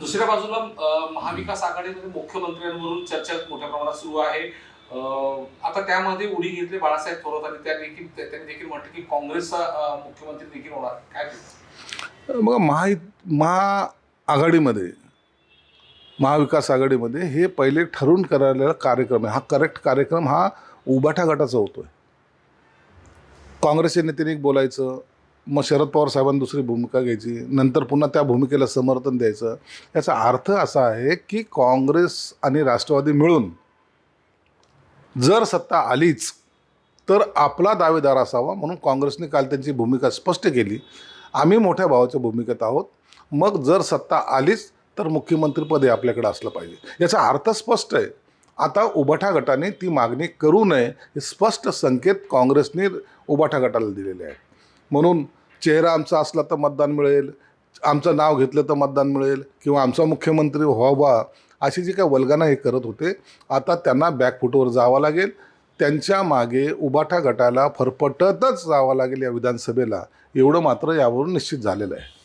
दुसऱ्या बाजूला महाविकास आघाडीमध्ये मुख्यमंत्र्यांवरून चर्चा मोठ्या प्रमाणात सुरू आहे. आता त्यामध्ये उडी घेतली बाळासाहेब थोरात आणि त्या देखील त्यांनी देखील म्हटलं की काँग्रेसचा मुख्यमंत्री देखील होणार. काय ते? बघा महा महाआघाडीमध्ये महाविकास आघाडीमध्ये हे पहिले ठरवून करायला कार्यक्रम आहे. हा करेक्ट कार्यक्रम हा उबाठा गटाचा होतोय. काँग्रेसच्या नेत्याने एक बोलायचं मग शरद पवार साहेबांनी दुसरी भूमिका घ्यायची नंतर पुन्हा त्या भूमिकेला समर्थन द्यायचं. याचा अर्थ असा आहे की काँग्रेस आणि राष्ट्रवादी मिळून जर सत्ता आलीच तर आपला दावेदार असावा म्हणून काँग्रेसने काल त्यांची भूमिका स्पष्ट केली. आम्ही मोठ्या भावाच्या भूमिकेत आहोत. मग जर सत्ता आलीच तर मुख्यमंत्रीपद हे आपल्याकडे असलं पाहिजे. याचा अर्थ स्पष्ट आहे. आता उबाठा गटाने ती मागणी करू नये हे स्पष्ट संकेत काँग्रेसने उबाठा गटाला दिलेले आहे म्हणून चेहरा आमचा असला तर मतदान मिळेल आमचं नाव घेतलं तर मतदान मिळेल किंवा आमचा मुख्यमंत्री व्हावा अशी जी काय वल्गना हे करत होते आता त्यांना बॅकफुटवर जावं लागेल. त्यांच्या मागे उबाठा गटाला फरफटतच जावं लागेल या विधानसभेला. एवढं मात्र यावरून निश्चित झालेलं आहे.